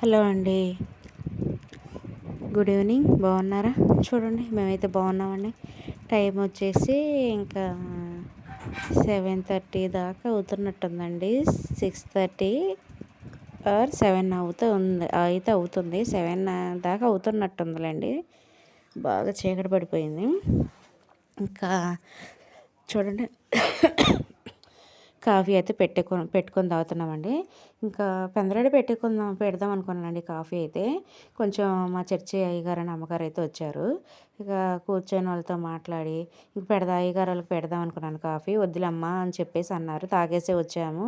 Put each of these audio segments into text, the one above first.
Hello అండి. Good evening. బాగున్నారా? చూడండి మేమైతే బాగున్నామండి. టైం వచ్చేసి ఇంకా సెవెన్ థర్టీ దాకా అవుతున్నట్టుందండి. సిక్స్ థర్టీ ఆర్ సెవెన్ అవుతూ ఉంది అయితే అవుతుంది. సెవెన్ దాకా అవుతున్నట్టుందిలేండి. బాగా చీకటి పడిపోయింది. ఇంకా చూడండి కాఫీ అయితే పెట్టుకొని పెట్టుకొని తాగుతున్నామండి. ఇంకా పెందలాడ పెట్టుకుందాం పెడదాం అనుకున్నానండి కాఫీ అయితే. కొంచెం మా చర్చి అయ్యగారు అని అమ్మగారు అయితే వచ్చారు. ఇక కూర్చొని వాళ్ళతో మాట్లాడి ఇంక పెడదా అయ్యగారు వాళ్ళకి పెడదాం అనుకున్నాను కాఫీ వద్దులమ్మా అని చెప్పేసి అన్నారు. తాగేసే వచ్చాము.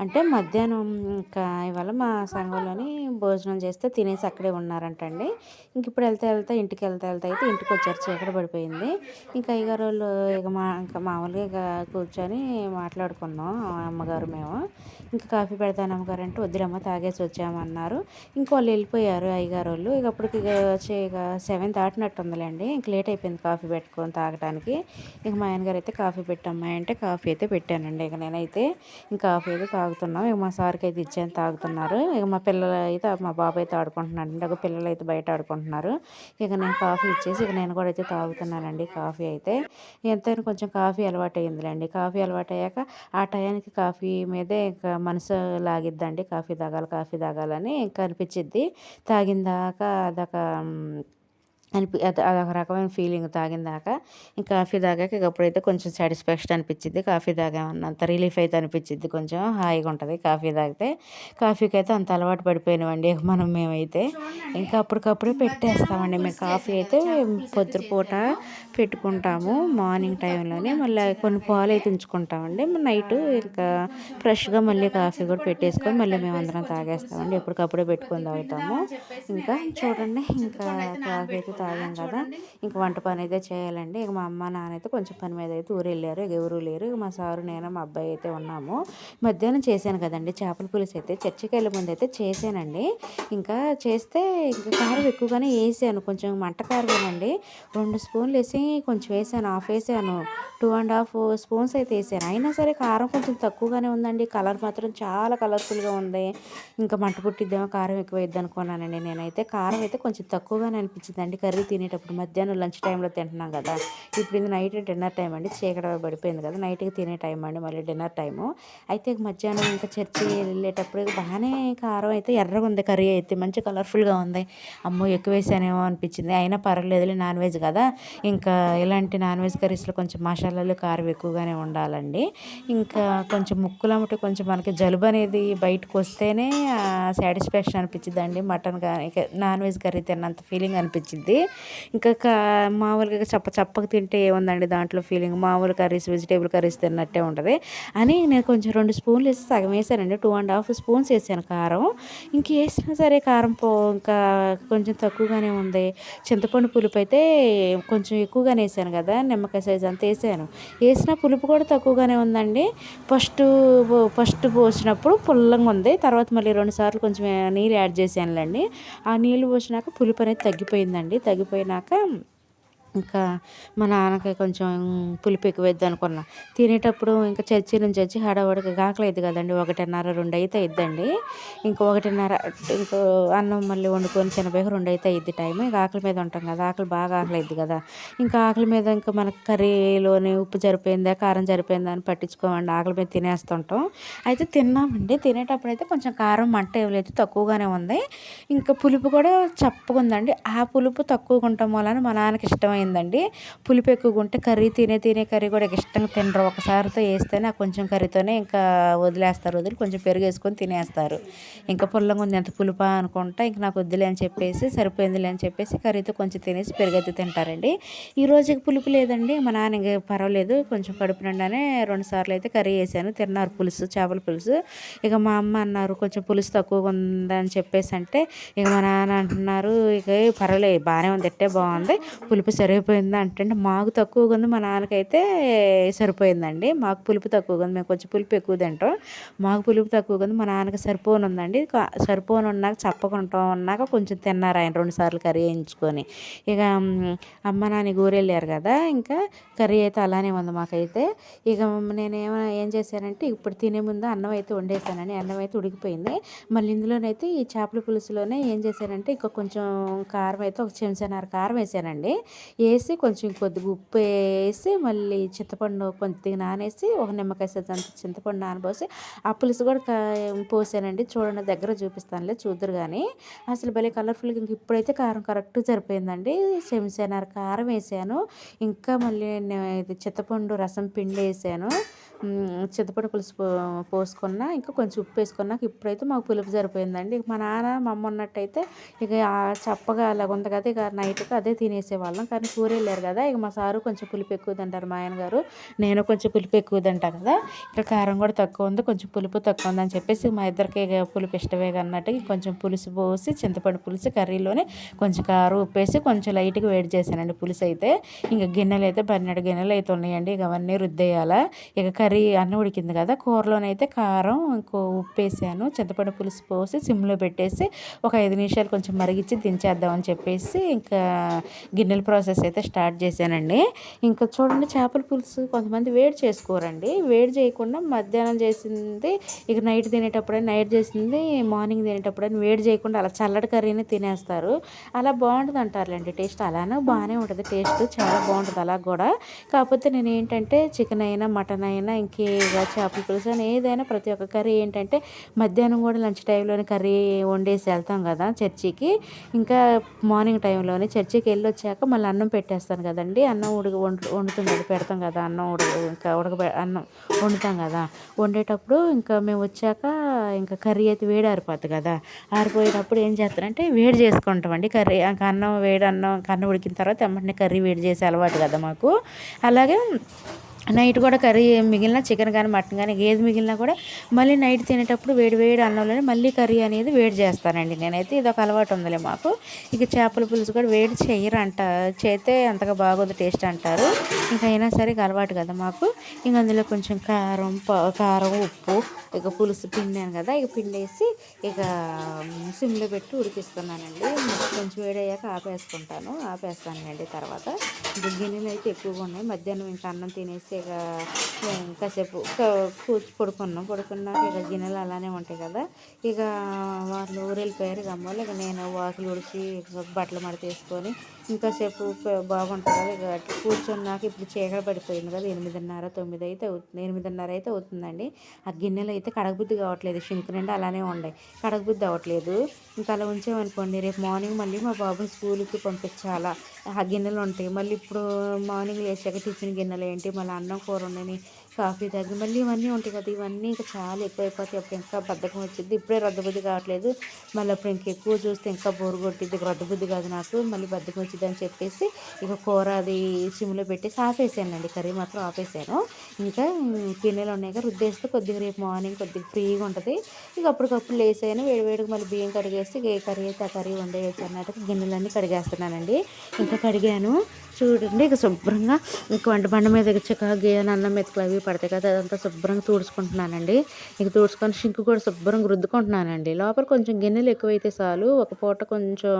అంటే మధ్యాహ్నం ఇంకా ఇవాళ మా సంఘంలోని భోజనం చేస్తే తినేసి అక్కడే ఉన్నారంటండి. ఇంక ఇప్పుడు వెళ్తే వెళ్తే ఇంటికి వెళ్తే వెళ్తే అయితే ఇంటికి వచ్చారు. చీకటి పడిపోయింది. ఇంకా అయ్యగారు వాళ్ళు ఇక మా ఇంకా మామూలుగా ఇక కూర్చొని మాట్లాడుకున్నాం అమ్మగారు మేము. ఇంకా కాఫీ పెడతాను అమ్మగారు అంటే వద్దురమ్మ తాగేసి వచ్చామన్నారు. ఇంకోళ్ళు వాళ్ళు వెళ్ళిపోయారు అయ్యగారు వాళ్ళు ఇక అప్పటికి ఇక వచ్చి ఇక సెవెన్ దాటినట్టు ఉందిలేండి ఇంక లేట్ అయిపోయింది కాఫీ పెట్టుకొని తాగడానికి ఇక మా ఆయనగారు అయితే కాఫీ పెట్టమ్మా అంటే కాఫీ అయితే పెట్టానండి. ఇక నేనైతే ఇంకా కాఫీ అయితే తాగుతున్నాం. ఇక మా సార్కి అయితే ఇచ్చాను తాగుతున్నారు. ఇక మా పిల్లలు అయితే మా బాబు అయితే ఆడుకుంటున్నాడు అండి పిల్లలు అయితే బయట ఆడుకుంటున్నారు. ఇక నేను కాఫీ ఇచ్చేసి ఇక నేను కూడా అయితే తాగుతున్నానండి కాఫీ అయితే. ఎంతైనా కొంచెం కాఫీ అలవాటు అయ్యిందిలేండి కాఫీ అలవాటు అయ్యాక ఆ టయానికి కాఫీ మీదే ఇంకా మనసు లాగిద్దండి కాఫీ తాగాలి కాఫీ తాగాలని ఇంకా అనిపించిద్ది తాగిన దాకా అదొక అనిపి అది అదొక రకమైన ఫీలింగ్ తాగిన దాకా ఇంకా కాఫీ తాగాక ఇకప్పుడైతే కొంచెం సాటిస్ఫాక్షన్ అనిపించింది కాఫీ తాగామన్నంత రిలీఫ్ అయితే అనిపించింది కొంచెం హాయిగా ఉంటుంది కాఫీ తాగితే. కాఫీకి అయితే అంత అలవాటు పడిపోయినామండి మనం మేమైతే. ఇంకా అప్పటికప్పుడే పెట్టేస్తామండి. మేము కాఫీ అయితే పొద్దుపూట పెట్టుకుంటాము. మార్నింగ్ టైంలోనే మళ్ళీ కొన్ని పాలు అయితే ఉంచుకుంటామండి. నైట్ ఇంకా ఫ్రెష్గా మళ్ళీ కాఫీ కూడా పెట్టేసుకొని మళ్ళీ మేము అందరం తాగేస్తామండి. ఎప్పటికప్పుడే పెట్టుకొని తాగుతాము. ఇంకా చూడండి ఇంకా కాఫీ అయితే తాగాం కదా. ఇంక వంట పని అయితే చేయాలండి. ఇక మా అమ్మ నాన్న అయితే కొంచెం పని మీద అయితే ఊరు వెళ్ళారు ఇక ఎవరు లేరు. ఇక మా సారు నేను మా అబ్బాయి అయితే ఉన్నాము. మధ్యాహ్నం చేశాను కదండి. చేపల పులుసు అయితే చర్చికి వెళ్ళే ముందు అయితే చేశానండి. ఇంకా చేస్తే ఇంకా కారం ఎక్కువగానే వేసాను. కొంచెం మంట కారమేనండి. రెండు స్పూన్లు వేసి కొంచెం వేసాను. హాఫ్ వేసాను. టూ అండ్ హాఫ్ స్పూన్స్ అయితే వేసాను. అయినా సరే కారం కొంచెం తక్కువగానే ఉందండి. కలర్ మాత్రం చాలా కలర్ఫుల్గా ఉంది. ఇంకా మంట పుట్టిద్దామో కారం ఎక్కువ వేద్దాం అనుకున్నానండి. నేనైతే కారం అయితే కొంచెం తక్కువగానే అనిపించిందండి. కర్రీ తినేటప్పుడు మధ్యాహ్నం లంచ్ టైంలో తింటున్నాం కదా. ఇప్పుడు ఇది నైట్ డిన్నర్ టైం అండి. చీకట పడిపోయింది కదా. నైట్కి తినే టైం అండి మళ్ళీ డిన్నర్ టైము. అయితే మధ్యాహ్నం ఇంకా చర్చి వెళ్ళేటప్పుడు బాగానే కారం అయితే ఎర్రగా ఉంది. కర్రీ అయితే మంచి కలర్ఫుల్గా ఉంది. అమ్మో ఎక్కువ వేసానేమో అనిపించింది. అయినా పర్వాలేదులే నాన్ వెజ్ కదా. ఇంకా ఇలాంటి నాన్ వెజ్ కర్రీస్లో కొంచెం మసాలాలు కారం ఎక్కువగానే ఉండాలండి. ఇంకా కొంచెం ముక్కులమ్మటి కొంచెం మనకి జలుబు అనేది బయటకు వస్తేనే సాటిస్ఫాక్షన్ అనిపించిందండి మటన్ కానీ నాన్ వెజ్ కర్రీ తిన్నంత ఫీలింగ్ అనిపించింది ఇంకా మామూలుగా చప్ప చప్పగా తింటే ఏముందండి దాంట్లో ఫీలింగ్ మామూలు కర్రీస్ వెజిటేబుల్ కర్రీస్ తిన్నట్టే ఉంటుంది. అని నేను కొంచెం రెండు స్పూన్లు వేసి సగం వేసానండి. టూ అండ్ హాఫ్ స్పూన్స్ వేసాను కారం. ఇంక వేసినా సరే కారం పో ఇంకా కొంచెం తక్కువగానే ఉంది. చింతపండు పులుపు అయితే కొంచెం ఎక్కువగానే వేసాను కదా నిమ్మకాయ సైజ్ అంతా వేసాను. వేసిన పులుపు కూడా తక్కువగానే ఉందండి. ఫస్ట్ ఫస్ట్ పోసినప్పుడు పుల్లంగా ఉంది. తర్వాత మళ్ళీ రెండు సార్లు కొంచెం నీళ్ళు యాడ్ చేశానులేండి. ఆ నీళ్ళు పోసినాక పులుపు అనేది తగ్గిపోయిందండి. తగ్గిపోయినాక ఇంకా మా నాన్నకి కొంచెం పులుపు ఎక్కువ అనుకున్నా. తినేటప్పుడు ఇంకా చర్చి నుంచి చచ్చి హడావుడికి కాకలేదు కదండి. ఒకటిన్నర రెండు అయితే ఇద్దండి ఇంకా ఒకటిన్నర ఇంకో అన్నం మళ్ళీ వండుకొని చిన్నపోయి రెండు అయితే ఇద్ది టైం ఇంకా ఆకలి మీద ఉంటాం కదా. ఆకలి బాగా ఆకలి కదా. ఇంకా ఆకలి మీద ఇంకా మనకు కర్రీలోనే ఉప్పు సరిపోయిందా కారం సరిపోయిందా అని పట్టించుకోమండి. ఆకలి మీద తినేస్తుంటాం. అయితే తిన్నామండి. తినేటప్పుడు అయితే కొంచెం కారం మంట ఏవలైతే తక్కువగానే ఉంది. ఇంకా పులుపు కూడా చప్పగా ఉందండి. ఆ పులుపు తక్కువగా ఉండటం వలన మా నాన్నకి ఇష్టమైంది. అర్థమైందండి. పులుపు ఎక్కువగా ఉంటే కర్రీ తినే తినే కర్రీ కూడా ఇష్టంగా తినరు. ఒకసారితో వేస్తేనే ఆ కొంచెం కర్రీతోనే ఇంకా వదిలేస్తారు వదిలి కొంచెం పెరుగు వేసుకొని తినేస్తారు. ఇంకా పుల్లంగా ఉంది ఎంత పులుపా అనుకుంటా ఇంక నాకు వద్దులే అని చెప్పేసి సరిపోయిందిలే అని చెప్పేసి కర్రీతో కొంచెం తినేసి పెరుగైతే తింటారండి. ఈ రోజుకి పులుపు లేదండి. మా నాన్న ఇంకా పర్వాలేదు. కొంచెం కడుపు నిండానే రెండు సార్లు అయితే కర్రీ వేసాను తిన్నారు పులుసు చేపల పులుసు. ఇక మా అమ్మ అన్నారు కొంచెం పులుసు తక్కువగా ఉందని చెప్పేసి అంటే ఇక మా నాన్న అంటున్నారు ఇక పర్వాలేదు బాగానే ఉంది ఎట్టే బాగుంది. పులుపు సరి సరిపోయిందా అంటే మాకు తక్కువగా ఉంది. మా నాన్నకైతే సరిపోయిందండి. మాకు పులుపు తక్కువగా ఉంది. మేము కొంచెం పులుపు ఎక్కువ తింటాం. మాకు పులుపు తక్కువగా ఉంది. మా నాన్నకి సరిపోను ఉందండి. కా- సరిపోను ఉన్నాక చప్పకుంటాం ఉన్నాక కొంచెం తిన్నారు ఆయన రెండు సార్లు కర్రీ వేయించుకొని ఇక అమ్మ నాన్న ఊరెళ్ళారు కదా ఇంకా కర్రీ అయితే అలానే ఉంది మాకైతే. ఇక నేనేమో ఏం చేశానంటే ఇప్పుడు తినే ముందు అన్నం అయితే వండేసానండి అన్నం అయితే ఉడికిపోయింది. మళ్ళీ ఇందులోనైతే ఈ చేపల పులుసులోనే ఏం చేశానంటే ఇంకా కొంచెం కారం అయితే ఒక చెంచానర కారం వేసానండి వేసి కొంచెం కొద్దిగా ఉప్పు వేసి మళ్ళీ చింతపండు కొద్దిగా నానేసి ఒక నిమ్మకాయ అంత చింతపండు నానబోసి ఆ పులుసు కూడా పోసానండి. చూడండి దగ్గర చూపిస్తానులే చూద్దరు కానీ అసలు భలే కలర్ఫుల్గా ఇంక ఇప్పుడైతే కారం కరెక్ట్ సరిపోయిందండి. చెంచానర కారం వేసాను. ఇంకా మళ్ళీ నేను ఇది చింతపండు రసం పిండి వేసాను. చింతపండు పులుసు పో పోసుకున్నా ఇంకా కొంచెం ఉప్పు వేసుకున్నాక ఇప్పుడైతే మాకు పులుపు సరిపోయిందండి. ఇక మా నాన్న మా అమ్మ ఉన్నట్టయితే ఇక చప్పగా అలాగ ఉంది కదా ఇక నైట్కి అదే తినేసేవాళ్ళం. కానీ కూర వెళ్ళారు కదా ఇక మా సారు కొంచెం పులుపు ఎక్కువ తింటారు. మా ఆయన గారు నేను కొంచెం పులుపు ఎక్కువ తింటా కదా ఇక కారం కూడా తక్కువ ఉంది కొంచెం పులుపు తక్కువ ఉంది అని చెప్పేసి మా ఇద్దరికి ఇక పులుపు ఇష్టమే అన్నట్టు కొంచెం పులుసు పోసి చింతపండు పులుసు కర్రీలోనే కొంచెం కారం ఉప్పేసి కొంచెం లైట్గా వేడి చేశానండి పులుసు అయితే ఇంకా గిన్నెలు అయితే పన్నెండు గిన్నెలు అయితే ఉన్నాయండి ఇక అవన్నీ రుద్దేయాలా. ఇక కర్రీ కర్రీ అన్నం ఉడికింది కదా కూరలోనైతే కారం ఇంకో ఉప్పు వేసాను చింతపండు పులుసు పోసి సిమ్లో పెట్టేసి ఒక ఐదు నిమిషాలు కొంచెం మరిగించి దించేద్దామని చెప్పేసి ఇంకా గిన్నెల ప్రాసెస్ అయితే స్టార్ట్ చేశానండి. ఇంకా చూడండి చేపల పులుసు కొంతమంది వేడి చేసుకోరండి. వేడి చేయకుండా మధ్యాహ్నం చేసింది ఇక నైట్ తినేటప్పుడైనా నైట్ చేసింది మార్నింగ్ తినేటప్పుడైనా వేడి చేయకుండా అలా చల్లటి కర్రీని తినేస్తారు. అలా బాగుంటుంది అంటారులేండి టేస్ట్? అలానే బాగానే ఉంటుంది టేస్ట్ చాలా బాగుంటుంది అలా కూడా. కాకపోతే నేను ఏంటంటే చికెన్ అయినా మటన్ అయినా ఇంకేగా చేపల పులుసు అయినా ఏదైనా ప్రతి ఒక్క కర్రీ ఏంటంటే మధ్యాహ్నం కూడా లంచ్ టైంలోనే కర్రీ వండేసి వెళ్తాం కదా చర్చికి. ఇంకా మార్నింగ్ టైంలోనే చర్చికి వెళ్ళి వచ్చాక మళ్ళీ అన్నం పెట్టేస్తాను కదండి. అన్నం ఉడక వండు వండుతాం కదా పెడతాం కదా అన్నం ఉడక ఇంకా ఉడక అన్నం వండుతాం కదా. వండేటప్పుడు ఇంకా మేము వచ్చాక ఇంకా కర్రీ అయితే వేడి ఆరిపోద్ది కదా. ఆరిపోయేటప్పుడు ఏం చేస్తానంటే వేడి చేసుకుంటామండి కర్రీ. ఇంకా అన్నం వేడి అన్నం ఇంకా అన్నం ఉడికిన తర్వాత వెంటనే కర్రీ వేడి చేసే అలవాటు కదా మాకు. అలాగే నైట్ కూడా కర్రీ మిగిలిన చికెన్ కానీ మటన్ కానీ ఏది మిగిలినా కూడా మళ్ళీ నైట్ తినేటప్పుడు వేడి వేడి అన్నంలోనే మళ్ళీ కర్రీ అనేది వేడి చేస్తానండి నేనైతే. ఇది ఒక అలవాటు ఉందిలే మాకు. ఇక చేపల పులుసు కూడా వేడి చేయరంట చేస్తే అంతగా బాగోదు టేస్ట్ అంటారు. ఇంకా అయినా సరే ఇక అలవాటు కదా మాకు. ఇంక అందులో కొంచెం కారం కారం ఉప్పు ఇక పులుసు పిండాను కదా ఇక పిండేసి ఇక సిమ్లో పెట్టి ఉడికిస్తున్నానండి. కొంచెం వేడయ్యాక ఆపేసుకుంటాను ఆపేస్తానండి తర్వాత. గిన్నెలు అయితే ఎక్కువగా ఉన్నాయి. మధ్యాహ్నం ఇంకా అన్నం తినేసి ఇక కాసేపు కూర్చు పడుకున్నాం. పడుకున్నాక ఇక గిన్నెలు అలానే ఉంటాయి కదా. ఇక వాళ్ళు ఊరు వెళ్ళిపోయారు ఇక అమ్మోళ్ళు ఇక నేను వాకిలు ఉడిచి బట్టలు మడత వేసుకొని ఇంకాసేపు బాగుంటుంది కదా ఇక కూర్చున్నాక ఇప్పుడు చీకటి పడిపోయింది కదా ఎనిమిదిన్నర తొమ్మిది అయితే అవుతుంది ఎనిమిదిన్నర అయితే అవుతుందండి. ఆ గిన్నెలు అయితే కడగబుద్ధి కావట్లేదు షింక్ నిండా అలానే ఉన్నాయి కడగబుద్ధి అవ్వట్లేదు. ఇంకా అలా ఉంచామనుకోండి రేపు మార్నింగ్ మళ్ళీ మా బాబు స్కూల్కి పంపించాలా. ఆ గిన్నెలు ఉంటాయి. మళ్ళీ ఇప్పుడు మార్నింగ్ లేచాక టిఫిన్ గిన్నెలు ఏంటి? మళ్ళీ అన్నం కూర ఉండని కాఫీ తాగి మళ్ళీ ఇవన్నీ ఉంటాయి కదా ఇవన్నీ ఇంకా చాలా ఎక్కువైపోతాయి. అప్పుడు ఇంకా బద్ధకం వచ్చింది. ఇప్పుడే రద్దబుద్ధి కావట్లేదు. మళ్ళీ అప్పుడు ఇంకా ఎక్కువ చూస్తే ఇంకా బోరు కొట్టిద్ది రద్దబుద్ధి కాదు నాకు. మళ్ళీ బద్ధకం వచ్చింది అని చెప్పేసి ఇక కూర అది సిమ్లో పెట్టేసి ఆపేసానండి. కర్రీ మాత్రం ఆపేసాను. ఇంకా గిన్నెలు ఉన్నాయి కదా రుద్దేస్తే కొద్దిగా రేపు మార్నింగ్ కొద్దిగా ఫ్రీగా ఉంటుంది. ఇక అప్పటికప్పుడు లేసాను వేడివేడికి మళ్ళీ బియ్యం కడిగేసి ఏ కర్రీ అయితే ఆ కర్రీ వండేయచ్చు అన్నట్టుగా గిన్నెలన్నీ కడిగేస్తున్నానండి. ఇంకా కడిగాను. చూడండి ఇక శుభ్రంగా ఇంక వంట బండ మీద ఇక చికాకు అన్నం మెతుకులు అవి పడతాయి కదా అదంతా శుభ్రంగా తుడుచుకుంటున్నానండి. ఇక తుడుచుకొని షింక్ కూడా శుభ్రంగా రుద్దుకుంటున్నానండి. లోపల కొంచెం గిన్నెలు ఎక్కువైతే చాలు ఒక పూట కొంచెం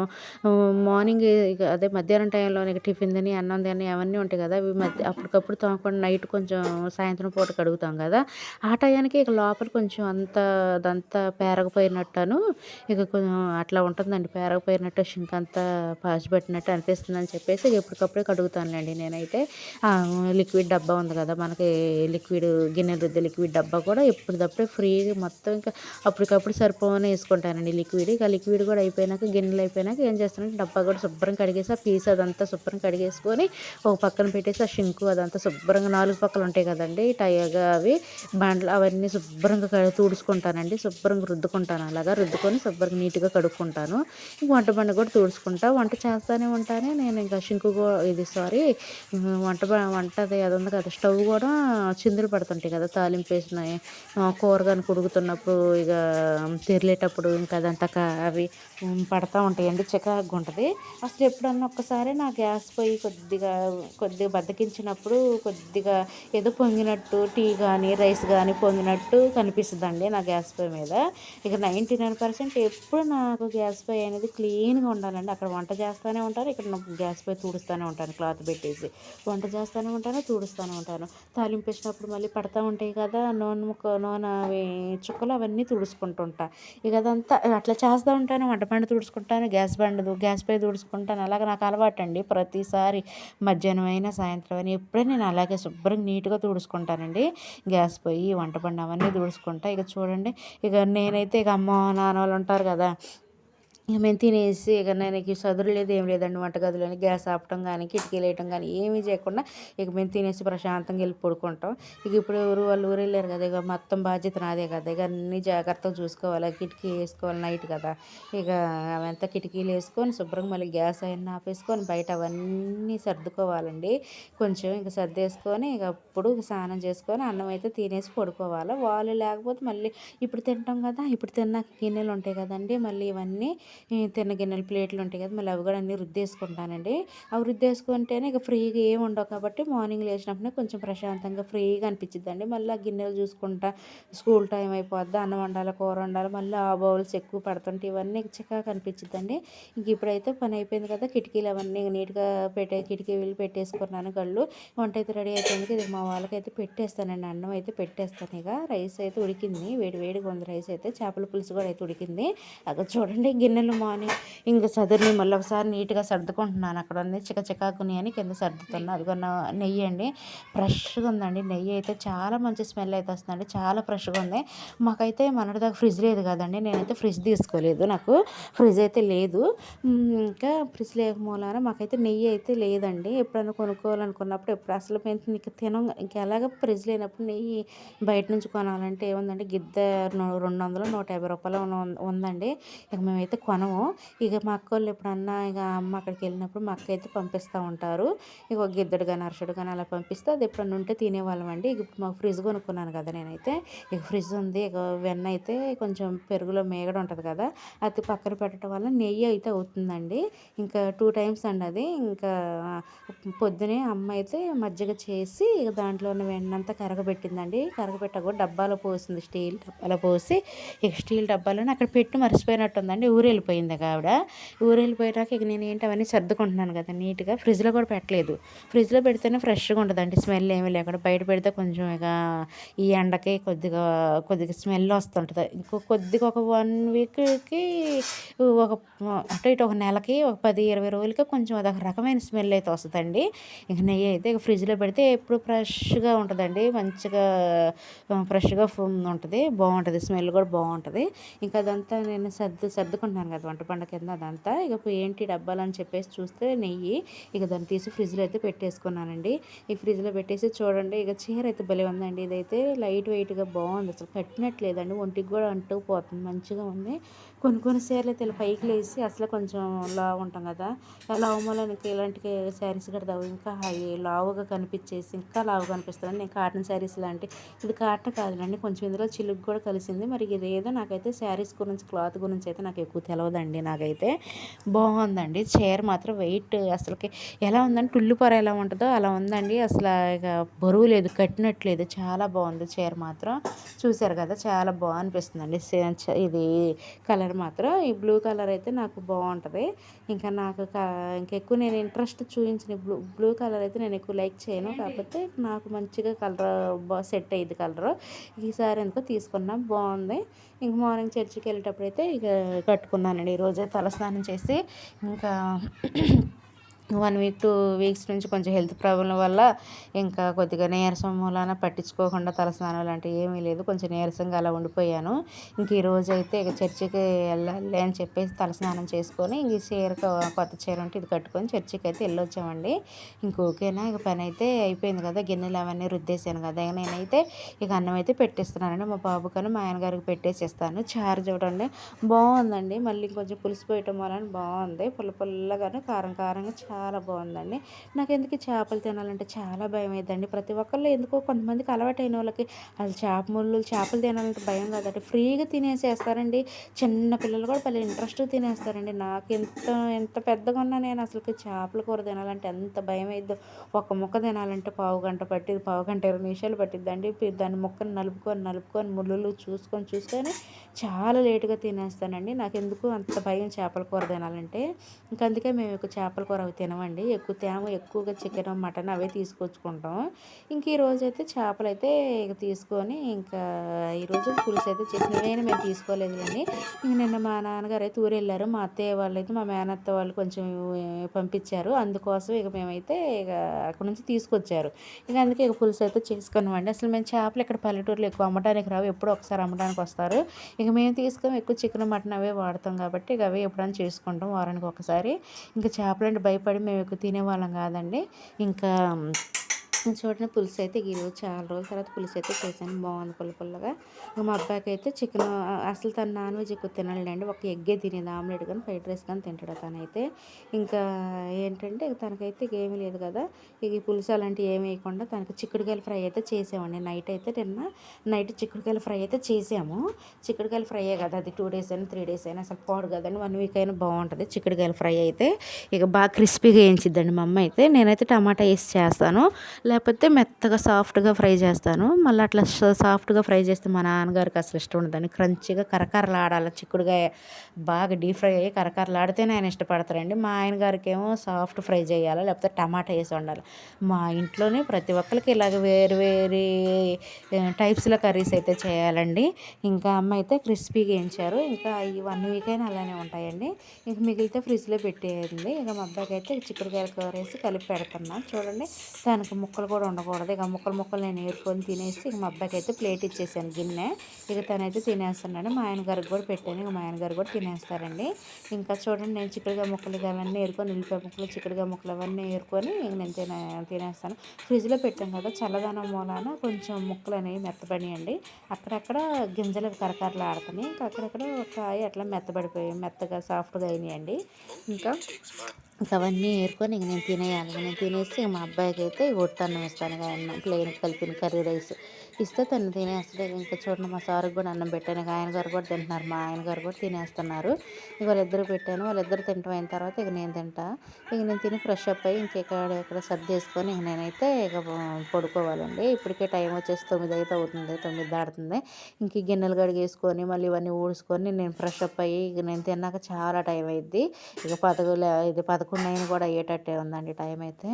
మార్నింగ్ అదే మధ్యాహ్నం టైంలో ఇక టిఫిన్ తిని అన్నం తిని అవన్నీ ఉంటాయి కదా అవి మధ్య అప్పటికప్పుడు తోమకుండా నైట్ కొంచెం సాయంత్రం పూట కడుగుతాం కదా ఆ టయానికి ఇక లోపల కొంచెం అంత అదంతా పేరకపోయినట్టును ఇక కొంచెం అట్లా ఉంటుందండి పేరకపోయినట్టు షింక్ అంతా పాచిపెట్టినట్టు అనిపిస్తుంది అని చెప్పేసి ఇక కడుగుతానులేండి నేనైతే. లిక్విడ్ డబ్బా ఉంది కదా మనకి లిక్విడ్ గిన్నెలు రుద్దే లిక్విడ్ డబ్బా కూడా ఎప్పటికప్పుడే ఫ్రీగా మొత్తం ఇంకా అప్పటికప్పుడు సరిపోవని వేసుకుంటానండి లిక్విడ్. ఇక లిక్విడ్ కూడా అయిపోయినాక గిన్నెలు అయిపోయినాక ఏం చేస్తానంటే డబ్బా కూడా శుభ్రం కడిగేసి ఆ పీస్ అదంతా శుభ్రం కడిగేసుకొని ఒక పక్కన పెట్టేసి ఆ షింకు అదంతా శుభ్రంగా నాలుగు పక్కలు ఉంటాయి కదండి టైగా అవి బండ్లు అవన్నీ శుభ్రంగా తుడుచుకుంటానండి శుభ్రంగా రుద్దుకుంటాను అలాగా రుద్దుకొని శుభ్రంగా నీట్గా కడుక్కుంటాను. ఇంక వంట బండ కూడా తుడుచుకుంటా వంట చేస్తానే ఉంటానే నేను ఇంకా షింకు ఇది సారీ. వంట వంటది అది ఉంది కదా. స్టవ్ కూడా చిందులు పడుతుంటాయి కదా తాలింపు వేసినాయి. కూర కానీ ఇక తిరిలేటప్పుడు ఇంకా అదంతా అవి ఉమ్, పడతా ఉంటాయండి. చికాకు ఉంటుంది. అసలు ఎప్పుడన్నా ఒక్కసారి నా గ్యాస్ పొయ్యి కొద్దిగా కొద్దిగా బద్దకించినప్పుడు కొద్దిగా ఏదో పొంగినట్టు టీ కానీ రైస్ కానీ పొంగినట్టు కనిపిస్తుందండి నా గ్యాస్ పొయ్యి మీద. ఇక నైంటీ నైన్ పర్సెంట్ ఎప్పుడు నాకు గ్యాస్ పొయ్యి అనేది క్లీన్గా ఉండాలండి. అక్కడ వంట చేస్తూనే ఉంటారు ఇక్కడ గ్యాస్ పొయ్యి తుడుస్తూనే ఉంటారు. ఉంటాను క్లాత్ పెట్టేసి. వంట చేస్తూనే ఉంటాను తుడుస్తూనే ఉంటాను. తాలింపు వేసినప్పుడు మళ్ళీ పడతా ఉంటాయి కదా నూనె ముక్క నూనె అవి చుక్కలు అవన్నీ తుడుచుకుంటుంటా ఇక అదంతా అట్లా చేస్తూ ఉంటాను వంట బండి తుడుచుకుంటాను గ్యాస్ బండ గ్యాస్ పై తుడుచుకుంటాను. అలాగే నాకు అలవాటు అండి. ప్రతిసారి మధ్యాహ్నం అయినా సాయంత్రం అయినా ఎప్పుడైనా నేను అలాగే శుభ్రంగా నీట్గా తుడుచుకుంటానండి. గ్యాస్ పొయ్యి వంట బండి అవన్నీ తుడుచుకుంటా. ఇక చూడండి ఇక నేనైతే ఇక అమ్మ నాన్న వాళ్ళు ఉంటారు కదా మేము తినేసి ఇక నేను చదువు లేదు ఏం లేదండి వంటగదిలోని గ్యాస్ ఆపటం కానీ కిటికీలు వేయటం కానీ ఏమీ చేయకుండా ఇక మేము తినేసి ప్రశాంతంగా వెళ్ళి పడుకుంటాం. ఇక ఇప్పుడు ఎవరు వాళ్ళు ఊరు వెళ్ళారు కదా ఇక మొత్తం బాధ్యత నాదే కదా ఇక అన్ని జాగ్రత్తగా చూసుకోవాలి కిటికీ వేసుకోవాలి నైట్ కదా. ఇక అవంతా కిటికీలు వేసుకొని శుభ్రంగా మళ్ళీ గ్యాస్ అవన్నీ ఆపేసుకొని బయట అవన్నీ సర్దుకోవాలండి. కొంచెం ఇక సర్దేసుకొని ఇక అప్పుడు స్నానం చేసుకొని అన్నం అయితే తినేసి పడుకోవాలి. వాళ్ళు లేకపోతే మళ్ళీ ఇప్పుడు తింటాం కదా ఇప్పుడు తిన్న గిన్నెలు ఉంటాయి కదండి మళ్ళీ ఇవన్నీ తిన్న గిన్నెలు ప్లేట్లు ఉంటాయి కదా మళ్ళీ అవి కూడా అన్నీ రుద్దేసుకుంటానండి. అవి రుద్దేసుకుంటేనే ఇక ఫ్రీగా ఏమి ఉండవు కాబట్టి మార్నింగ్ లేచినప్పుడే కొంచెం ప్రశాంతంగా ఫ్రీగా అనిపించిద్దండి మళ్ళీ ఆ గిన్నెలు చూసుకుంటా స్కూల్ టైం అయిపోద్ది అన్నం వండాలి కూర వండాలి మళ్ళీ ఆ బౌల్స్ ఎక్కువ పడుతుంటే ఇవన్నీ చికాకు అనిపించిద్దండి ఇంక ఇప్పుడైతే పని అయిపోయింది కదా కిటికీలు అవన్నీ నీట్గా పెట్టే కిటికీలు పెట్టేసుకున్నాను గళ్ళు. వంట అయితే రెడీ అయిపోయింది ఇది మా వాళ్ళకైతే పెట్టేస్తానండి అన్నం అయితే పెట్టేస్తాను ఇక. రైస్ అయితే ఉడికింది వేడి వేడిగా ఉంది రైస్ అయితే చేపల పులుసు కూడా అయితే ఉడికింది. అక్కడ చూడండి గిన్నెలు మార్నింగ్ ఇంకా సదుర్ని మళ్ళీ ఒకసారి నీట్గా సర్దుకుంటున్నాను. అక్కడ ఉంది చికచికాకుని అని కింద సర్దుతున్నాను అది కొన్న నెయ్యి అండి. ఫ్రెష్గా ఉందండి. నెయ్యి అయితే చాలా మంచి స్మెల్ అయితే వస్తుందండి. చాలా ఫ్రెష్గా ఉంది. మాకైతే మొన్నటిదాకా ఫ్రిడ్జ్ లేదు కదండి. నేనైతే ఫ్రిడ్జ్ తీసుకోలేదు నాకు. ఫ్రిడ్జ్ అయితే లేదు. ఇంకా ఫ్రిడ్జ్ లేక మూలాన మాకైతే నెయ్యి అయితే లేదండి. ఎప్పుడైనా కొనుక్కోవాలనుకున్నప్పుడు ఎప్పుడు అసలు మేము ఇంకా తినం. ఇంక ఎలాగ ఫ్రిడ్జ్ లేనప్పుడు నెయ్యి బయట నుంచి కొనాలంటే ఏముందండి? గిద్ద రెండు వందలు నూట యాభై రూపాయలు ఉందండి. ఇక మేమైతే కొనము ఇక మా అక్క వాళ్ళు ఎప్పుడన్నా ఇక అమ్మ అక్కడికి వెళ్ళినప్పుడు మా అక్క అయితే పంపిస్తూ ఉంటారు. ఇక ఒక గిద్దడు కానీ అరసడు కానీ అలా పంపిస్తే అది ఎప్పుడన్నా ఉంటే తినేవాళ్ళం అండి. ఇక ఇప్పుడు మాకు ఫ్రిడ్జ్ కొనుక్కున్నాను కదా నేనైతే. ఇక ఫ్రిడ్జ్ ఉంది ఇక వెన్న అయితే కొంచెం పెరుగులో మేగడ ఉంటుంది కదా అది పక్కన పెట్టడం వల్ల నెయ్యి అయితే అవుతుందండి. ఇంకా టూ టైమ్స్ అండి అది. ఇంకా పొద్దునే అమ్మ అయితే మజ్జిగ చేసి ఇక దాంట్లో ఉన్న వెన్నంతా కరగబెట్టిందండి. కరగబెట్ట కూడా డబ్బాలో పోసింది స్టీల్ డబ్బాలో పోసి ఇక స్టీల్ డబ్బాలోనే అక్కడ పెట్టి మర్చిపోయినట్టుందండి. ఊరు వెళ్ళిపోయింది ఆవిడ. ఊరు వెళ్ళిపోయాక ఇక నేను ఏంటి అవన్నీ సర్దుకుంటున్నాను కదా నీట్గా ఫ్రిడ్జ్లో కూడా పెట్టలేదు. ఫ్రిడ్జ్లో పెడితేనే ఫ్రెష్గా ఉంటుందండి స్మెల్ ఏమీ లేకుండా బయట పెడితే కొంచెం ఇక ఈ ఎండకి కొద్దిగా కొద్దిగా స్మెల్ వస్తుంటుంది. ఇంకో కొద్దిగా ఒక వన్ వీక్కి ఒక అటు ఇటు ఒక నెలకి ఒక పది ఇరవై రోజులకి కొంచెం అదొక రకమైన స్మెల్ అయితే వస్తుందండి. ఇక నెయ్యి అయితే ఇక ఫ్రిడ్జ్లో పెడితే ఎప్పుడు ఫ్రెష్గా ఉంటుందండి. మంచిగా ఫ్రెష్గా ఉంటుంది. బాగుంటుంది. స్మెల్ కూడా బాగుంటుంది. ఇంకా అదంతా నేను సర్దు సర్దుకుంటున్నాను కదా వంట పండ కింద అదంతా. ఇక ఏంటి డబ్బాలు అని చెప్పేసి చూస్తే నెయ్యి ఇక దాన్ని తీసి ఫ్రిడ్జ్లో అయితే పెట్టేసుకున్నానండి. ఈ ఫ్రిడ్జ్లో పెట్టేసి చూడండి ఇక చీర అయితే భలే ఉందండి. ఇదైతే లైట్ వెయిట్గా బాగుంది. అసలు కట్టినట్లేదండి ఒంటికి కూడా అంటూ పోతుంది మంచిగా ఉంది. కొన్ని కొన్ని సార్లు అయితే ఇలా పైకి లేసి అసలు కొంచెం లావు ఉంటాం కదా. లావు మూలానికి ఇలాంటి శారీస్ కడతావు. ఇంకా హై లావుగా కనిపించేసి ఇంకా లావు కనిపిస్తుంది నేను కాటన్ శారీస్ లాంటి ఇది కాటన్ కాదులండి. కొంచెం ఇందులో చిలుకు కూడా కలిసింది. మరి ఇది ఏదో నాకైతే శారీస్ గురించి క్లాత్ గురించి అయితే నాకు ఎక్కువ తెలియదండి నాకైతే. బాగుందండి. చీర మాత్రం వెయిట్ అసలుకి ఎలా ఉందండి టుల్లిపొర ఎలా ఉంటుందో అలా ఉందండి. అసలు ఇక బరువు లేదు కట్టినట్లేదు చాలా బాగుంది చీర మాత్రం. చూశారు కదా చాలా బాగా అనిపిస్తుందండి. చ- ఇది కలర్ మాత్రం ఈ బ్లూ కలర్ అయితే నాకు బాగుంటుంది. ఇంకా నాకు ఇంకా ఎక్కువ నేను ఇంట్రెస్ట్ చూపించిన బ్లూ బ్లూ కలర్ అయితే నేను ఎక్కువ లైక్ చేయను. కాకపోతే నాకు మంచిగా కలర్ బాగా సెట్ అయ్యింది కలర్. ఈసారి ఎందుకో తీసుకున్నా బాగుంది. ఇంక మార్నింగ్ చర్చికి వెళ్ళేటప్పుడు అయితే ఇక కట్టుకున్నానండి. ఈరోజు తలస్నానం చేసి ఇంకా వన్ వీక్ టూ వీక్స్ నుంచి కొంచెం హెల్త్ ప్రాబ్లం వల్ల ఇంకా కొద్దిగా నీరసం మూలాన పట్టించుకోకుండా తలస్నానం లాంటివి ఏమీ లేదు. కొంచెం నీరసంగా అలా ఉండిపోయాను. ఇంక ఈ రోజు అయితే ఇక చర్చికి వెళ్ళాలి అని చెప్పేసి తలస్నానం చేసుకొని ఇంక ఈ చీర కొత్త చీర ఉంటే ఇది కట్టుకొని చర్చికి అయితే వెళ్ళొచ్చామండి. ఇంక ఓకేనా? ఇక పని అయితే అయిపోయింది కదా. గిన్నెలు అవన్నీ రుద్దేశాను కదా. ఇక నేనైతే ఇక అన్నం అయితే పెట్టేస్తున్నానండి. మా బాబు మా ఆయన గారికి పెట్టేసేస్తాను. చారు చూడండి. బాగుందండి. మళ్ళీ ఇంకొంచెం పులిసిపోయటం వలన బాగుంది. పుల్ల పుల్లగానే కారం కారంగా చాలా బాగుందండి. నాకు ఎందుకు చేపలు తినాలంటే చాలా భయం అయిందండి ప్రతి ఒక్కళ్ళు ఎందుకో కొంతమందికి అలవాటైన వాళ్ళకి అసలు చేప ముళ్ళు చేపలు తినాలంటే భయం కాదండి. ఫ్రీగా తినేసేస్తారండి. చిన్న పిల్లలు కూడా భలే ఇంట్రెస్ట్గా తినేస్తారండి. నాకు ఎంత ఎంత పెద్దగా ఉన్నా నేను అసలు చేపల కూర తినాలంటే ఎంత భయం అయిద్దో ఒక ముక్క తినాలంటే పావు గంట పట్టింది పావు గంట ఇరవై నిమిషాలు పట్టిద్దండి. దాని ముక్కను నలుపుకొని నలుపుకొని ముళ్ళు చూసుకొని చూసుకొని చాలా లేటుగా తినేస్తానండి. నాకు ఎందుకు అంత భయం చేపల కూర తినాలంటే. ఇంకా అందుకే మేము చేపల కూర అవి తినమండి. ఎక్కువ తేమ ఎక్కువగా చికెన్ మటన్ అవే తీసుకొచ్చుకుంటాం. ఇంక ఈరోజు అయితే చేపలు అయితే ఇక తీసుకొని ఇంకా ఈరోజు పులుసు అయితే చేసిన మేము తీసుకోలేదు కానీ ఇంక నిన్న మా నాన్నగారు అయితే ఊరు వెళ్ళారు. మా అత్తయ్య వాళ్ళు అయితే మా మేనత్త వాళ్ళు కొంచెం పంపించారు. అందుకోసం ఇక మేమైతే ఇక అక్కడ నుంచి తీసుకొచ్చారు. ఇక అందుకే ఇక పులుసు అయితే చేసుకున్నామండి. అసలు మేము చేపలు ఇక్కడ పల్లెటూరులో ఎక్కువ అమ్మడానికి రావు. ఎప్పుడో ఒకసారి అమ్మడానికి వస్తారు. ఇక మేము తీసుకొని ఎక్కువ చికెన్ మటన్ అవే వాడతాం కాబట్టి ఇక అవే ఎప్పుడైనా చేసుకుంటాం వారానికి ఒకసారి. ఇంకా చేపలు అంటే భయపడి మేము ఎక్కువ తినేవాళ్ళం కాదండి. ఇంకా చూడండి పులుసు అయితే ఈరోజు చాలా రోజుల తర్వాత పులుసు అయితే చేశాను. బాగుంది పుల్ల పుల్లగా. ఇంకా మా అబ్బాయికి అయితే చికెన్ అసలు తను నాన్ వెజ్ ఎక్కువ తినలేండి ఒక ఎగ్గే తినేది ఆమ్లెట్ కానీ ఫ్రైడ్ రైస్ కానీ తింటాడు తనైతే. ఇంకా ఏంటంటే తనకైతే ఇక ఏమీ లేదు కదా. ఇక ఈ పులుసు అలాంటివి ఏమి వేయకుండా తనకి చిక్కుడుకాయలు ఫ్రై అయితే చేసామండి. నైట్ అయితే నిన్న నైట్ చిక్కుడుకాయలు ఫ్రై అయితే చేసాము. చిక్కుడుకాయలు ఫ్రై కదా అది టూ డేస్ అయినా త్రీ డేస్ అయినా అసలు పోడు కదండి. వన్ వీక్ అయినా బాగుంటుంది చిక్కుడుకాయలు ఫ్రై అయితే. ఇక బాగా క్రిస్పీగా వేయించిద్దండి మా అమ్మ అయితే. నేనైతే టమాటా వేసి చేస్తాను. లేకపోతే మెత్తగా సాఫ్ట్గా ఫ్రై చేస్తాను. మళ్ళీ అట్లా సాఫ్ట్గా ఫ్రై చేస్తే మా నాన్నగారికి అసలు ఇష్టం ఉండదని క్రంచిగా కరకరలాడాలి చిక్కుడుకాయ బాగా డీప్ ఫ్రై అయ్యి కరకరలాడితేనే ఆయన ఇష్టపడతారండి. మా ఆయన గారికి ఏమో సాఫ్ట్ ఫ్రై చేయాలి లేకపోతే టమాటా వేసి వండాలి. మా ఇంట్లోనే ప్రతి ఒక్కరికి ఇలాగ వేరు వేరు టైప్స్లో కర్రీస్ అయితే చేయాలండి. ఇంకా అమ్మ అయితే క్రిస్పీగా వేయించారు ఇంకా ఈ వన్ వీక్ అయినా అలానే ఉంటాయండి. ఇంక మిగిలితే ఫ్రిడ్జ్లో పెట్టేయండి. ఇక మా అబ్బాయికి అయితే చిక్కుడుకాయల కూర వేసి కలిపి పెడుతున్నాను. చూడండి దానికి ముక్కలు కూడా ఉండకూడదు. ఇక ముక్కలు ముక్కలు నేను ఏరుకొని తినేసి ఇక మా అబ్బాయికి అయితే ప్లేట్ ఇచ్చేసాను గిన్నె. ఇక తనైతే తినేస్తున్నాడు. మా ఆయన గారికి కూడా పెట్టాను. ఇక మా ఆయన గారు కూడా తినేస్తారండి. ఇంకా చూడండి నేను చిక్కుడుగా ముక్కలు అవన్నీ ఏరుకొని ఉల్లిపాయ ముక్కలు చిక్కుడుగా ముక్కలు అవన్నీ ఏరుకొని ఇంక నేను తినే తినేస్తాను. ఫ్రిడ్జ్లో పెట్టాం కదా చల్లదనం మూలాన కొంచెం ముక్కలు అనేవి మెత్తబడియండి అక్కడక్కడ గింజలు కరకరలు ఆడుతున్నాయి. ఇంకా అక్కడక్కడ కాయ అట్లా మెత్తబడిపోయాయి మెత్తగా సాఫ్ట్గా అయినాయండి. ఇంకా ఇంకా అవన్నీ ఏరుకొని ఇంక నేను తినేయాలి. నేను తినేసి ఇక మా అబ్బాయికి అయితే ఒట్టన్నం ఇస్తాను ఇక అన్నం ప్లెయిన్ కలిపిన కర్రీ రైస్. ఇస్తే తను తినేస్తే ఇంకా చూడండి మా సార్కి కూడా అన్నం పెట్టాను. ఇక ఆయన గారు కూడా తింటున్నారు. మా ఆయన గారు కూడా తినేస్తున్నారు. ఇక వాళ్ళిద్దరు పెట్టాను. వాళ్ళిద్దరు తింటాం అయిన తర్వాత ఇక నేను తింటా. ఇక నేను తిని ఫ్రెష్ అప్ అయ్యి ఇంకెక్కడ ఎక్కడ సర్దేసుకొని ఇక నేనైతే ఇక పడుకోవాలండి. ఇప్పటికే టైం వచ్చేసి తొమ్మిది అయితే అవుతుంది. తొమ్మిది దాడుతుంది ఇంక గిన్నెలు కడిగేసుకొని మళ్ళీ ఇవన్నీ ఊడ్చుకొని నేను ఫ్రెష్ అప్ అయ్యి ఇక నేను తిన్నాక చాలా టైం అయింది ఇక పదకొండు ఇది పదకొండు అయిన కూడా అయ్యేటట్టే ఉందండి టైం అయితే.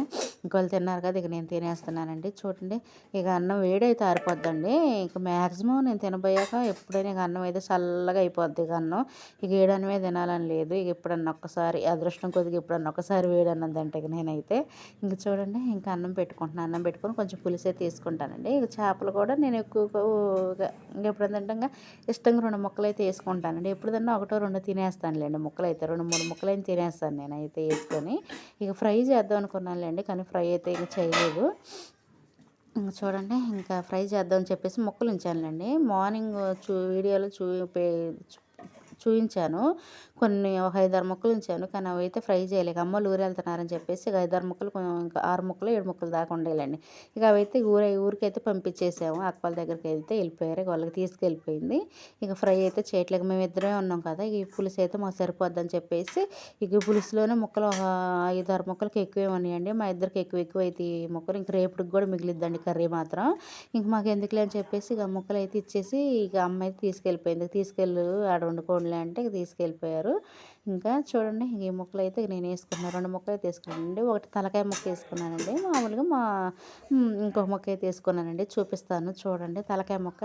ఇంకోళ్ళు తిన్నారు కదా ఇక నేను తినేస్తున్నానండి. చూడండి ఇక అన్నం వేడైతే ఆరిపోద్దండి. ఇక మ్యాక్సిమం నేను తినబోయాక ఎప్పుడైనా ఇక అన్నం అయితే చల్లగా అయిపోద్ది ఇక అన్నం. ఇక వేడన్నమే తినాలని లేదు. ఇక ఎప్పుడన్నా ఒక్కసారి అదృష్టం కొద్దిగా ఎప్పుడన్నా ఒక్కసారి వేడన్నదంటే ఇక నేనైతే. ఇంక చూడండి ఇంకా అన్నం పెట్టుకుంటున్నాను. అన్నం పెట్టుకొని కొంచెం పులిసే తీసుకుంటానండి. ఇక చేపలు కూడా నేను ఎక్కువగా ఇంకా తింటాగా ఇష్టంగా రెండు ముక్కలు అయితే వేసుకుంటానండి ఎప్పుడన్నా ఒకటో రెండు తినేస్తానులేండి ముక్కలు అయితే రెండు మూడు ముక్కలు అయితే తినేస్తాను నేనైతే. తీసుకొని ఇక ఫ్రై చేద్దాం అనుకున్నానులేండి కానీ ఫ్రై అయితే ఇక చేయలేదు. ఇంక చూడండి ఇంకా ఫ్రై చేద్దామని చెప్పేసి మొక్కలు ఉంచానులేండి. మార్నింగ్ చూ వీడియోలో చూపే చూపించాను కొన్ని ఒక ఐదారు ముక్కలు ఉంచాను. కానీ అవి అయితే ఫ్రై చేయలేక అమ్మలు ఊరు వెళ్తున్నారని చెప్పేసి ఇక ఐదారు ముక్కలు ఇంకా ఆరు ముక్కలు ఏడు ముక్కలు దాకా ఉండేలండి. ఇక అవైతే ఊరే ఊరికైతే పంపించేసాము. అక్కల దగ్గరికి అయితే వెళ్ళిపోయారు. ఇక వాళ్ళకి తీసుకెళ్ళిపోయింది. ఇక ఫ్రై అయితే చేయట్లేక మేము ఇద్దరే ఉన్నాం కదా. ఈ పులుసు అయితే మాకు సరిపోద్దని చెప్పేసి ఇక పులుసులోనే ముక్కలు ఒక ఐదు ఆరు ముక్కలకి ఎక్కువే ఉన్నాయండి. మా ఇద్దరికి ఎక్కువ ఎక్కువ అయితే ఈ ముక్కలు ఇంక రేపుకి కూడా మిగిలిద్దండి కర్రీ మాత్రం. ఇంక మాకు ఎందుకులే అని చెప్పేసి ఇక ముక్కలు అయితే ఇచ్చేసి ఇక అమ్మ అయితే తీసుకెళ్ళిపోయింది. తీసుకెళ్ళు ఆడ వండుకోండిలే అంటే ఇక తీసుకెళ్ళిపోయారు. చేశారు ఇంకా చూడండి ఈ ముక్కలు అయితే నేను వేసుకున్నాను రెండు ముక్కలు అయితే వేసుకున్నానండి. ఒకటి తలకాయ ముక్క వేసుకున్నానండి. మామూలుగా మా ఇంకొక ముక్క అయితే వేసుకున్నానండి. చూపిస్తాను చూడండి తలకాయ ముక్క.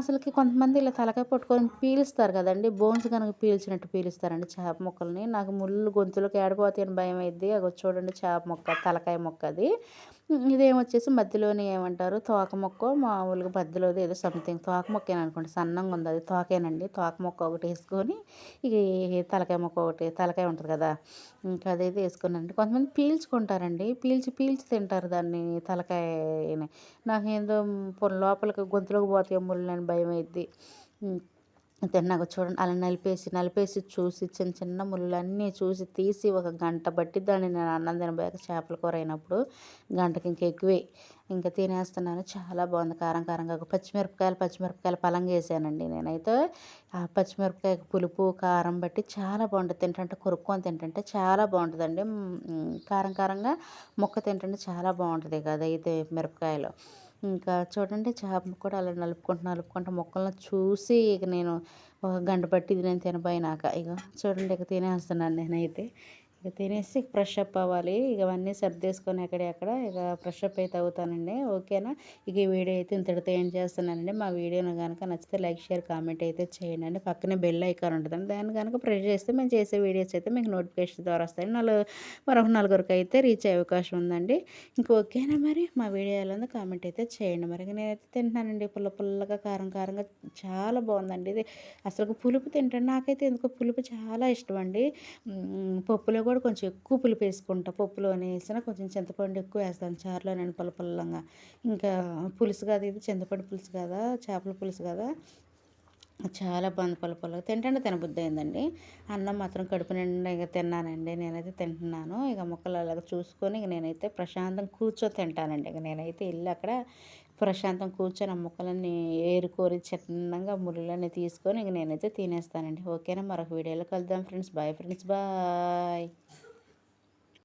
అసలుకి కొంతమంది ఇలా తలకాయ పట్టుకొని పీలుస్తారు కదండి. బోన్స్ కనుక పీల్చినట్టు పీలుస్తారండి చేప ముక్కల్ని. నాకు ముళ్ళు గొంతులోకి ఏడిపోతాయి అని భయం అయింది అగో చూడండి చేప ముక్క తలకాయ ముక్క అది. ఇదేమొచ్చేసి మధ్యలోనే ఏమంటారు? తోక మొక్క మామూలుగా మధ్యలోది ఏదో సంథింగ్ తోక మొక్కేన అనుకోండి. సన్నంగా ఉంది అది తోకేనండి. తోక మొక్క ఒకటి వేసుకొని ఇక తలకాయ మొక్క ఇంకొకటి తలకాయ ఉంటుంది కదా. ఇంకా అదైతే వేసుకున్నానండి కొంతమంది పీల్చుకుంటారండి. పీల్చి పీల్చి తింటారు దాన్ని తలకాయని. నాకేందో పొ- లోపలికి గొంతులోకి పోతే ముళ్ళని భయం అయింది తిన్నాక చూడండి అలా నలిపేసి నలిపేసి చూసి చిన్న చిన్న ముళ్ళన్నీ చూసి తీసి ఒక గంట పట్టిద్దండి నేను అన్నం తినబోయాక చేపల కూర అయినప్పుడు గంటకి ఇంక ఎక్కువే. ఇంకా తినేస్తున్నాను. చాలా బాగుంది. కారం కారంగా ఒక పచ్చిమిరపకాయలు పచ్చిమిరపకాయలు పలంగా వేసానండి నేనైతే. ఆ పచ్చిమిరపకాయ పులుపు కారం బట్టి చాలా బాగుంటుంది. తింటుంటే కొరుక్కొని తింటుంటే చాలా బాగుంటుందండి. కారం కారంగా ముక్క తింటుంటే చాలా బాగుంటుంది కదా అయితే మిరపకాయలు. ఇంకా చూడండి చేప కూడా అలా నలుపుకుంటూ నలుపుకుంటూ మొక్కలను చూసి ఇక నేను ఒక గంట పట్టింది నేను తినబోయినాక. ఇక చూడండి ఇక తినేస్తున్నాను నేనైతే. ఇక తినేసి ఫ్రెష్ అప్ అవ్వాలి. ఇక అవన్నీ సర్దేసుకొని ఎక్కడ ఎక్కడ ఇక ఫ్రెష్ అప్ అయితే అవుతానండి. ఓకేనా? ఇక ఈ వీడియో అయితే ఇంతటితో ఏం చేస్తున్నానండి? మా వీడియోను కనుక నచ్చితే లైక్ షేర్ కామెంట్ అయితే చేయండి. అండి పక్కనే బెల్ ఐకాన్ ఉంటుందండి. దాన్ని కనుక ప్రెస్ చేస్తే మేము చేసే వీడియోస్ అయితే మీకు నోటిఫికేషన్ ద్వారా వస్తాయి. నాలుగు మరొక నలుగురికి అయితే రీచ్ అయ్యే అవకాశం ఉందండి. ఇంక ఓకేనా మరి? మా వీడియోలో కామెంట్ అయితే చేయండి. మరి నేనైతే తింటున్నానండి. పుల్ల పుల్లగా కారం కారంగా చాలా బాగుందండి. ఇది అసలు పులుపు తింటాను నాకైతే ఎందుకో పులుపు చాలా ఇష్టం అండి. పప్పులో కూడా కొంచెం ఎక్కువ పులుపు వేసుకుంటా. పప్పులో వేసిన కొంచెం చింతపండు ఎక్కువ వేస్తాను. చారులో నేను పుల్ల పుల్లంగా. ఇంకా పులుసు కాదు ఇది చింతపండు పులుసు కదా? చేపల పులుసు కదా? చాలా బాగుంది పుల్ల పుల్లగా తినబుద్ధి అయిందండి అన్నం మాత్రం కడుపు నిండా ఇక తిన్నానండి. నేనైతే తింటున్నాను. ఇక ముక్కలు అలాగ చూసుకొని ఇక నేనైతే ప్రశాంతం కూర్చొని తింటానండి. ఇక నేనైతే వెళ్ళి అక్కడ ప్రశాంతం కూర్చొని ఆ ముక్కలన్నీ ఏరుకోరి చిన్నంగా ముళ్ళని తీసుకొని ఇక నేనైతే తినేస్తానండి. ఓకేనా? మరొక వీడియోలో కలుద్దాం ఫ్రెండ్స్. Bye friends. బాయ్.